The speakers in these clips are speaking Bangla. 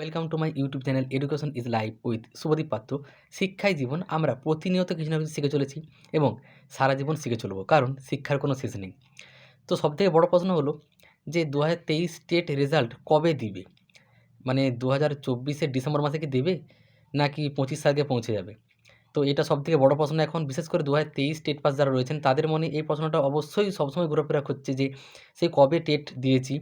Welcome to my YouTube channel education is life with Shubhadeep Patra শিক্ষাই জীবন, আমরা প্রতিনিয়ত কিছু না কিছু শিখে চলেছি এবং সারা জীবন শিখে চলবো, কারণ শিক্ষার কোনো শেষ নেই। তো সবথেকে বড় প্রশ্ন হলো যে দু হাজার তেইশ স্টেট রেজাল্ট কবে দিবে? মানে দু হাজার চব্বিশের ডিসেম্বর মাসে কি দেবে, নাকি পঁচিশ সালকে পৌঁছে যাবে? তো এটা সবথেকে বড় প্রশ্ন এখন, বিশেষ করে দু হাজার তেইশ টেট পাস যারা রয়েছেন, তাদের মনে এই প্রশ্নটা অবশ্যই সবসময় ঘোরাফেরা করছে যে সেই কবে টেট দিয়েছি।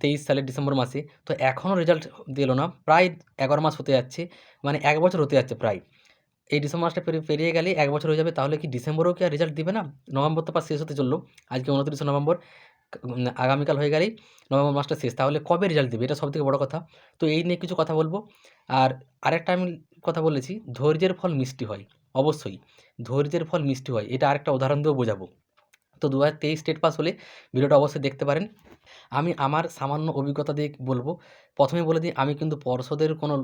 তেইশ সালের ডিসেম্বর মাসে। তো এখনও রেজাল্ট দিল না। প্রায় এগারো মাস হতে যাচ্ছে। মানে এক বছর হতে যাচ্ছে প্রায়। এই ডিসেম্বর মাসটা পেরিয়ে গেলে এক বছর হয়ে যাবে। তাহলে কি ডিসেম্বরেও কি আর রেজাল্ট দিবে না? নভেম্বর তো পাস শেষ হতে চলল। আজকে উনত্রিশে নভেম্বর। আগামীকাল হয়ে গেলেই নভেম্বর মাসটা শেষ। তাহলে কবে রেজাল্ট দেবে? এটা সবথেকে বড় কথা। তো এই নিয়ে কিছু কথা বলব। আর আরেকটা আমি কথা বলেছি, ধৈর্যের ফল মিষ্টি হয়। অবশ্যই। ধৈর্যের ফল মিষ্টি হয়। এটা আরেকটা উদাহরণ দিয়েও বোঝাবো। তো দু হাজার তেইশ স্টেট পাস হলে ভিডিওটা অবশ্যই দেখতে পারেন। আমি আমার সামান্য অভিজ্ঞতা দিয়ে বলব প্রথমে বলে দিই, আমি কিন্তু পর্ষদের কোনো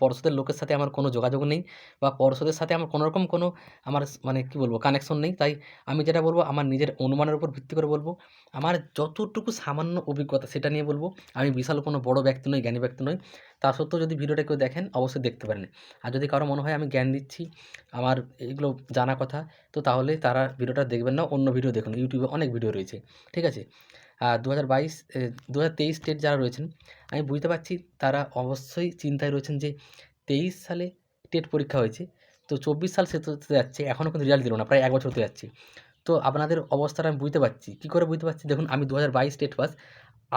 পর্ষদের লোকের সাথে আমার কোনো যোগাযোগ নেই বা পর্ষদের সাথে আমার কোনো রকম কোনো আমার মানে কি বলব কানেকশন নেই। তাই আমি যেটা বলব, আমার নিজের অনুমানের উপর ভিত্তি করে বলব, আমার যতটুকু সামান্য অভিজ্ঞতা সেটা নিয়ে বলব, আমি বিশাল কোনো বড় ব্যক্তি নই, জ্ঞানী ব্যক্তি নই। তা সত্ত্বেও যদি ভিডিওটা কেউ দেখেন, অবশ্যই দেখতে পারেন। আর যদি কারও মনে হয় আমি জ্ঞান দিচ্ছি, আমার এগুলো জানা কথা, তো তাহলে তারা ভিডিওটা দেখবেন না, অন্য ভিডিও দেখুন। ইউটিউবে অনেক ভিডিও রয়েছে, ঠিক আছে? দু হাজার বাইশ দু হাজার তেইশ স্টেট যারা রয়েছেন, আমি বুঝতে পারছি তারা অবশ্যই চিন্তায় রয়েছেন যে তেইশ সালে টেট পরীক্ষা হয়েছে। তো চব্বিশ সাল সে তো যাচ্ছে, এখনও কিন্তু রেজাল্ট দিল না, প্রায় এক বছর হতে যাচ্ছে। তো আপনাদের অবস্থাটা আমি বুঝতে পারছি। কী করে বুঝতে পারছি? দেখুন, আমি দু হাজার বাইশ স্টেট পাস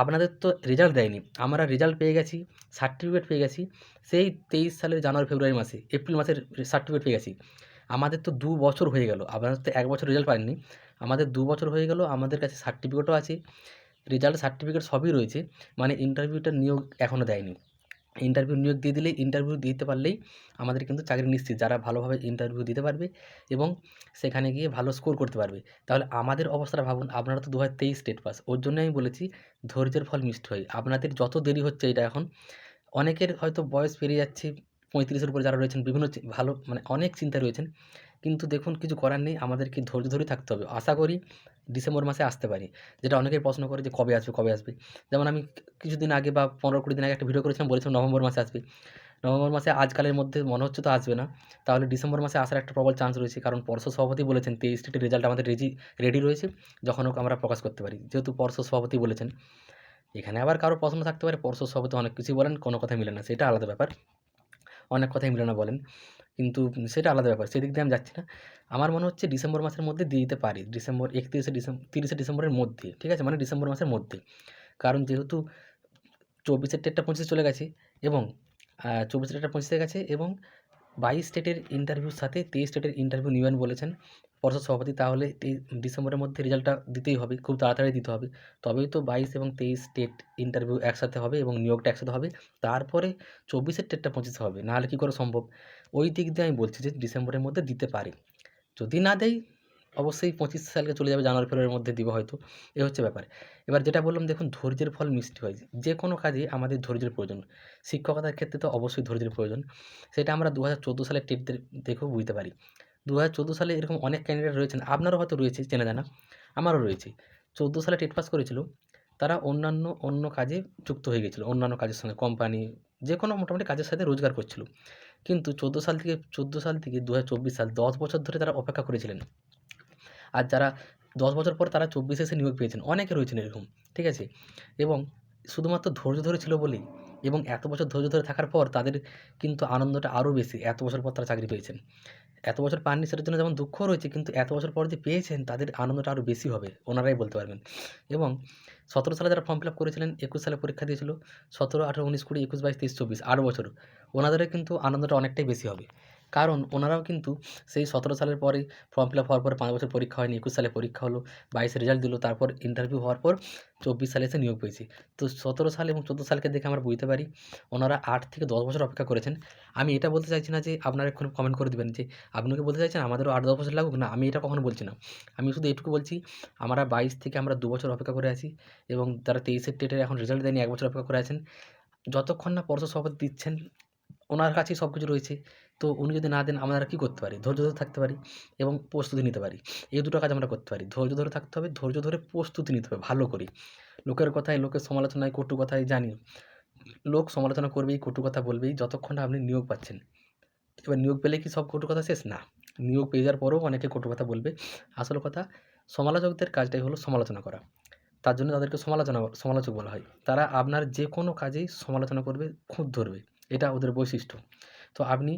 আপনাদের তো রেজাল্ট দেয়নি। আমরা রেজাল্ট পেয়ে গেছি সার্টিফিকেট পেয়ে গেছি, সেই তেইশ সালের জানুয়ারি, ফেব্রুয়ারি মাসে, এপ্রিল মাসের সার্টিফিকেট পেয়ে গেছি। আমাদের তো দু বছর হয়ে গেল আপনাদের তো এক বছর রেজাল্ট পাননি আমাদের দু বছর হয়ে গেল, আমাদের কাছে সার্টিফিকেটও আছে রেজাল্ট সার্টিফিকেট সবই রয়েছে মানে ইন্টারভিউটা নিয়োগ এখনও দেয়নি। ইন্টারভিউ নিয়োগ দিয়ে দিলেই ইন্টারভিউ দিতে পারলেই আমাদের কিন্তু চাকরি নিশ্চিত, যারা ভালোভাবে ইন্টারভিউ দিতে পারবে এবং সেখানে গিয়ে ভালো স্কোর করতে পারবে। তাহলে আমাদের অবস্থাটা ভাবুন, আপনারা তো দু হাজার তেইশ স্টেট পাস ওর জন্য আমি বলেছি ধৈর্যের ফল মিষ্টি হয়। আপনাদের যত দেরি হচ্ছে এটা এখন, অনেকের হয়তো বয়স পেরিয়ে যাচ্ছে পঁয়ত্রিশের উপরে যারা রয়েছেন, বিভিন্ন ভালো মানে অনেক চিন্তায় রয়েছেন। কিন্তু দেখুন, কিছু করার নেই, আমাদেরকে ধৈর্য ধরে থাকতে হবে। আশা করি ডিসেম্বর মাসে আসতে পারি। যেটা অনেকেই প্রশ্ন করে যে, কবে আসবে কবে আসবে? যেমন আমি কিছুদিন আগে বা পনেরো কুড়ি দিন আগে একটা ভিডিও করেছিলাম, বলেছিলাম নভেম্বর মাসে আসবে। নভেম্বর মাসে আজকালের মধ্যে মনে হচ্ছে তো আসবে না। তাহলে ডিসেম্বর মাসে আসার একটা প্রবল চান্স রয়েছে। কারণ পর্ষদ সভাপতি বলেছেন, তেইশ স্টেটের রেজাল্ট আমাদের রেজি রেডি রয়েছে। যখন হোক আমরা প্রকাশ করতে পারি। যেহেতু পর্ষদ সভাপতি বলেছেন। এখানে আবার কারও প্রশ্ন থাকতে পারে। পর্ষদ সভাপতি অনেক কিছুই বলেন, কোনো কথা মিলে না। সেটা আলাদা ব্যাপার। অনেক কথাই মিলনা বলেন। কিন্তু সেটা আলাদা ব্যাপার, সেদিক দিয়ে আমি যাচ্ছি না। আমার মনে হচ্ছে ডিসেম্বর মাসের মধ্যে দিয়ে দিতে পারি, ডিসেম্বর একত্রিশে ডিসেম্বর তিরিশে ডিসেম্বরের মধ্যে, ঠিক আছে? মানে ডিসেম্বর মাসের মধ্যে। কারণ যেহেতু চব্বিশের ডেটটা পঁচিশে চলে গেছে এবং চব্বিশের ডেটটা পঁচিশে গেছে এবং বাইশ স্টেটের ইন্টারভিউর সাথে তেইশ স্টেটের ইন্টারভিউ নেবেন বলেছেন। পর্ষদ সভাপতি তাহলে তে- ডিসেম্বরের মধ্যে রেজাল্টটা দিতেই হবে, খুব তাড়াতাড়ি দিতে হবে। তবেই তো বাইশ এবং তেইশ স্টেট ইন্টারভিউ একসাথে হবে এবং নিয়োগটা একসাথে হবে। তারপরে চব্বিশের ডেটটা পঁচিশে হবে নাহলে কী করে সম্ভব? ওই দিক দিয়ে আমি বলছি যে ডিসেম্বরের মধ্যে দিতে পারে। যদি না দেয় অবশ্যই পঁচিশ সালকে চলে যাবে জানুয়ারি, ফেব্রুয়ারির মধ্যে দিব হয়তো। এ হচ্ছে ব্যাপার। এবার যেটা বললাম, দেখুন ধৈর্যের ফল মিষ্টি হয়। যে কোনো কাজে আমাদের ধৈর্যের প্রয়োজন। শিক্ষকতার ক্ষেত্রে তো অবশ্যই ধৈর্যের প্রয়োজন। সেটা আমরা দু হাজার চোদ্দ সালের টেট দেখেও বুঝতে পারি। দু হাজার চোদ্দ সালে এরকম অনেক ক্যান্ডিডেট রয়েছেন, আপনারও হয়তো রয়েছে, চেনা জানা, আমারও রয়েছে। চোদ্দ সালে টেট পাস করেছিল, তারা অন্যান্য, অন্য কাজে যুক্ত হয়ে গেছিল, অন্যান্য কাজের সঙ্গে কোম্পানি যে কোনো মোটামুটি কাজের সাথে রোজগার করছিল। কিন্তু চোদ্দ সাল থেকে, চোদ্দ সাল থেকে দু হাজার চব্বিশ সাল, দশ বছর ধরে তারা অপেক্ষা করেছিলেন। আর যারা দশ বছর পর তারা চব্বিশে এসে নিয়োগ পেয়েছেন, অনেকে রয়েছেন এরকম, ঠিক আছে? এবং শুধুমাত্র ধৈর্য ধরে ছিল বলেই, এবং এত বছর ধৈর্য ধরে থাকার পর তাদের কিন্তু আনন্দটা আরও বেশি, এত বছর পর তারা চাকরি পেয়েছেন। এত বছর পাননি সেটার জন্য যেমন দুঃখ রয়েছে, কিন্তু এত বছর পর যে পেয়েছেন, তাদের আনন্দটা আরও বেশি হবে, ওনারাই বলতে পারবেন। এবং সতেরো সালে যারা ফর্ম ফিল আপ করেছিলেন, একুশ সালে পরীক্ষা দিয়েছিল, সতেরো, আঠেরো, উনিশ, কুড়ি, একুশ, বাইশ, তেইশ, চব্বিশ, আট বছর ওনাদের কিন্তু আনন্দটা অনেকটাই বেশি হবে। কারণ ওনারাও কিন্তু সেই সতেরো সালের পরে ফর্ম ফিল আপ হওয়ার পরে পাঁচ বছর পরীক্ষা হয়নি, একুশ সালে পরীক্ষা হলো, বাইশে রেজাল্ট দিল, তারপর ইন্টারভিউ হওয়ার পর চব্বিশ সালে এসে নিয়োগ পেয়েছে। তো সতেরো সাল এবং চোদ্দ সালকে দেখে আমরা বুঝতে পারি ওনারা আট থেকে দশ বছর অপেক্ষা করেছেন। আমি এটা বলতে চাইছি না যে আপনারা এখন কমেন্ট করে দেবেন যে আপনি কি বলতে চাইছেন আমাদেরও আট দশ বছর লাগুক, না আমি এটা কখনো বলছি না। আমি শুধু এইটুকু বলছি আমরা বাইশ থেকে আমরা দু বছর অপেক্ষা করে আছি এবং তারা তেইশের ডেটের এখন রেজাল্ট দেয়নি, এক বছর অপেক্ষা করে আছেন, যতক্ষণ না পর্ষদ সভাপতি দিচ্ছেন ওনার কাছেই সব কিছু রয়েছে। তো উনি যদি না দেন, আমরা কী করতে পারি? ধৈর্য ধরে থাকতে পারি এবং প্রস্তুতি নিতে পারি। এই দুটো কাজ আমরা করতে পারি। ধৈর্য ধরে থাকতে হবে, ধৈর্য ধরে প্রস্তুতি নিতে হবে, ভালো করে। লোকের কথায় লোকের সমালোচনায় কটু কথায় জানি। লোক সমালোচনা করবেই কটু কথা বলবেই যতক্ষণ আপনি নিয়োগ পাচ্ছেন। এবার নিয়োগ পেলে কি সব কটু কথা শেষ? না। নিয়োগ পেয়ে যাওয়ার পরেও অনেকে কটু কথা বলবে। আসল কথা, সমালোচকদের কাজটাই হলো সমালোচনা করা। তার জন্য তাদেরকে সমালোচনা, সমালোচক বলা হয়। তারা আপনার যে কোনো কাজেই সমালোচনা করবে, খুঁত ধরবে। এটা ওদের বৈশিষ্ট্য। তো আপনি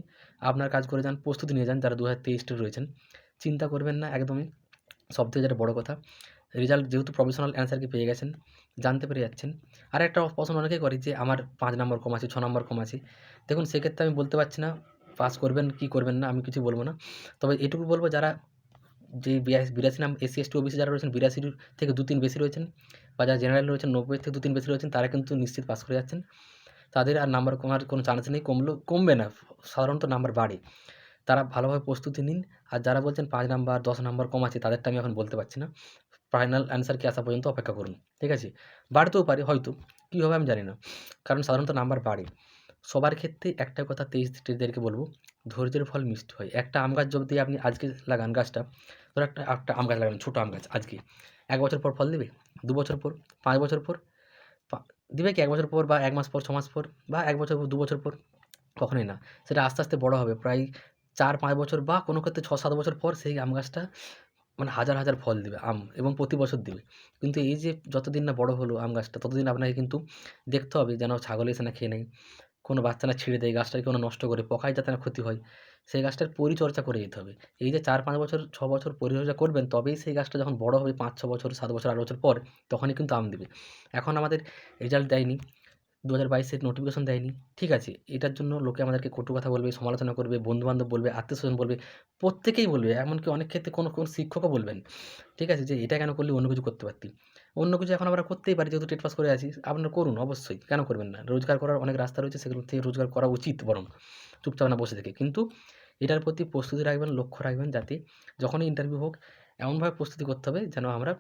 আপনার কাজ করে যান, প্রস্তুতি নিয়ে যান, যারা দু হাজার তেইশটা রয়েছেন। চিন্তা করবেন না, একদমই সবথেকে যেটা বড় কথা রেজাল্ট যেহেতু প্রফেশনাল অ্যান্সার কি পেয়ে গেছেন, জানতে পেরে যাচ্ছেন। আর একটা প্রশ্ন অনেকেই করে যে, আমার পাঁচ নম্বর কম আছে, ছ নম্বর কম আছে। দেখুন, সেক্ষেত্রে আমি বলতে পারছি না, পাস করবেন কি করবেন না, আমি কিছু বলব না। তবে এটুকু বলব, যারা যে বিরাশি নাম, এসসি, এসটি, ওবিসি যারা রয়েছেন, বিরাশির থেকে দু তিন বেশি রয়েছেন, বা যারা জেনারেল রয়েছেন নব্বই থেকে দু তিন বেশি রয়েছেন, তারা কিন্তু নিশ্চিত পাস করে যাচ্ছেন। তাদের আর নাম্বার কমার কোনো চান্স নেই কমলেও কমবে না। সাধারণত নাম্বার বাড়ে। তারা ভালোভাবে প্রস্তুতি নিন। আর যারা বলছেন পাঁচ নাম্বার দশ নাম্বার কম আছে, তাদেরটা আমি এখন বলতে পারছি না। ফাইনাল অ্যান্সার কি আসা পর্যন্ত অপেক্ষা করুন, ঠিক আছে? বাড়তেও পারে, হয়তো। কী হবে আমি জানি না। কারণ সাধারণত নাম্বার বাড়ে। সবার ক্ষেত্রে একটা কথা তেইশ তেইশদেরকে বলব, ধৈর্যের ফল মিষ্টি হয়। একটা আম গাছ যদি আপনি আজকে লাগান গাছটা, ধরো একটা একটা আম গাছ লাগান, ছোটো আম গাছ আজকে। এক বছর পর ফল দেবে, দু বছর পর, পাঁচ বছর পর দিবে কি এক বছর পর বা এক মাস পর, ছ মাস পর বা এক বছর দু বছর পর? কখনোই না। সেটা আস্তে আস্তে বড় হবে। প্রায় চার, পাঁচ বছর বা কোনো ক্ষেত্রে ছ, সাত বছর পর সেই আম গাছটা মানে হাজার হাজার ফল দেবে, আম এবং প্রতি বছর দেবে। কিন্তু এই যে যতদিন না বড় হলো আম গাছটা, ততদিন আপনাকে কিন্তু দেখতে হবে যেন ছাগল এসে না খেয়ে নেয়। কোনো বাচ্চা না ছিঁড়ে দেয়, গাছটাকে কোনো নষ্ট করে, পোকায় যাতে না ক্ষতি হয়, সেই গাছটার পরিচর্যা করে যেতে হবে। এই যে চার, পাঁচ বছর, ছ বছর পরিচর্যা করবেন, তবেই সেই গাছটা যখন বড় হবে, পাঁচ, ছ বছর, সাত বছর, আট বছর পর, তখনই কিন্তু আম দেবে। এখন আমাদের রেজাল্ট দেয়নি। দু হাজার বাইশের নোটিফিকেশন দেয়নি। ঠিক আছে, এটার জন্য লোকে আমাদেরকে কটু কথা বলবে, সমালোচনা করবে, বন্ধুবান্ধব বলবে, আত্মীয়স্বজন বলবে, প্রত্যেকেই বলবে, এমনকি অনেক ক্ষেত্রে কোনো কোনো শিক্ষকও বলবেন। ঠিক আছে, যে এটা কেন করলে, অন্য কিছু করতে পারতি। অন্য কিছু এখন আমরা করতেই পারি, যেহেতু টেট পাস করে আছি, আপনারা করুন, অবশ্যই, কেন করবেন না? রোজগার করার অনেক রাস্তা রয়েছে, সেগুলো থেকে রোজগার করা উচিত বরং, চুপচাপ না বসে থেকে। কিন্তু এটার প্রতি প্রস্তুতি রাখবেন, লক্ষ্য রাখবেন যাতে যখনই ইন্টারভিউ হোক, এমনভাবে প্রস্তুতি করতে হবে যেন আমরা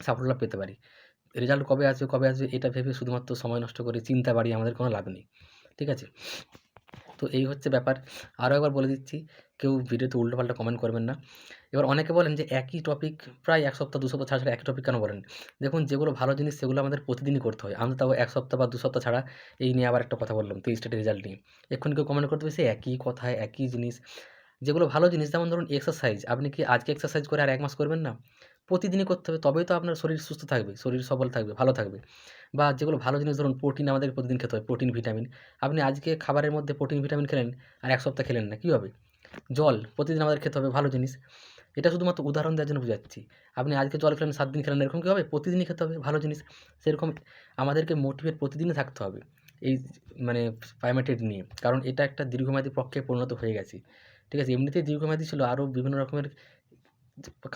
সাফল্য পেতে পারি। রেজাল্ট কবে আসবে কবে আসবে, এটা ভেবে শুধুমাত্র সময় নষ্ট করে চিন্তা বাড়িয়ে আমাদের কোনো লাভ নেই, ঠিক আছে? তো এই হচ্ছে ব্যাপার। আরও একবার বলে দিচ্ছি, কেউ ভিডিওতে উল্টোপাল্টা কমেন্ট করবেন না। এবার অনেকে বলেন যে একই টপিক প্রায় এক সপ্তাহ, দু সপ্তাহ ছাড়া একই টপিক কেন বলেন? দেখুন, যেগুলো ভালো জিনিস সেগুলো আমাদের প্রতিদিনই করতে হয়। আমরা তাও এক সপ্তাহ বা দু সপ্তাহ ছাড়া এই নিয়ে আবার একটা কথা বললাম তেইশ স্টেটের রেজাল্ট নিয়ে। এক্ষুনি কেউ কমেন্ট করতে সে একই কথায় একই জিনিস। যেগুলো ভালো জিনিস, যেমন ধরুন এক্সারসাইজ আপনি কি আজকে এক্সারসাইজ করে আর এক মাস করবেন না? প্রতিদিনই করতে হবে, তবেই তো আপনার শরীর সুস্থ থাকবে, শরীর সবল থাকবে, ভালো থাকবে। বা যেগুলো ভালো জিনিস, ধরুন প্রোটিন আমাদের প্রতিদিন খেতে হয়, প্রোটিন, ভিটামিন। আপনি আজকে খাবারের মধ্যে প্রোটিন, ভিটামিন খেলেন আর এক সপ্তাহ খেলেন না, কী হবে? জল, প্রতিদিন আমাদের খেতে হবে ভালো জিনিস। এটা শুধুমাত্র উদাহরণ দেওয়ার জন্য বোঝাচ্ছি। আপনি আজকে জল খেলেন, সাত দিন খেলেন, এরকম কী হবে? প্রতিদিনই খেতে হবে ভালো জিনিস। সেরকম আমাদেরকে মোটিভেট প্রতিদিনই থাকতে হবে, এই মানে প্রাইমেটেড নিয়ে। কারণ এটা একটা দীর্ঘমেয়াদী পক্ষে পরিণত হয়ে গেছে। ঠিক আছে, এমনিতেই দীর্ঘমেয়াদী ছিল, আরও বিভিন্ন রকমের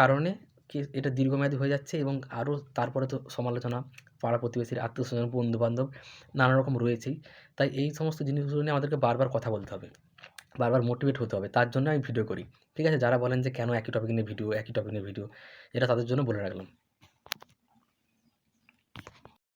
কারণে কি এটা দীর্ঘমেয়াদী হয়ে যাচ্ছে এবং আরও তারপরে তো সমালোচনা, পাড়া প্রতিবেশীর আত্মীয়স্বজন, বন্ধুবান্ধব নানা রকম রয়েছেই। তাই এই সমস্ত জিনিসগুলো নিয়ে আমাদেরকে বারবার কথা বলতে হবে, বারবার মোটিভেট হতে হবে। তার জন্য আমি ভিডিও করি, ঠিক আছে? যারা বলেন যে কেন একই টপিক নিয়ে ভিডিও একই টপিক নিয়ে ভিডিও এটা তাদের জন্য বলে রাখলাম।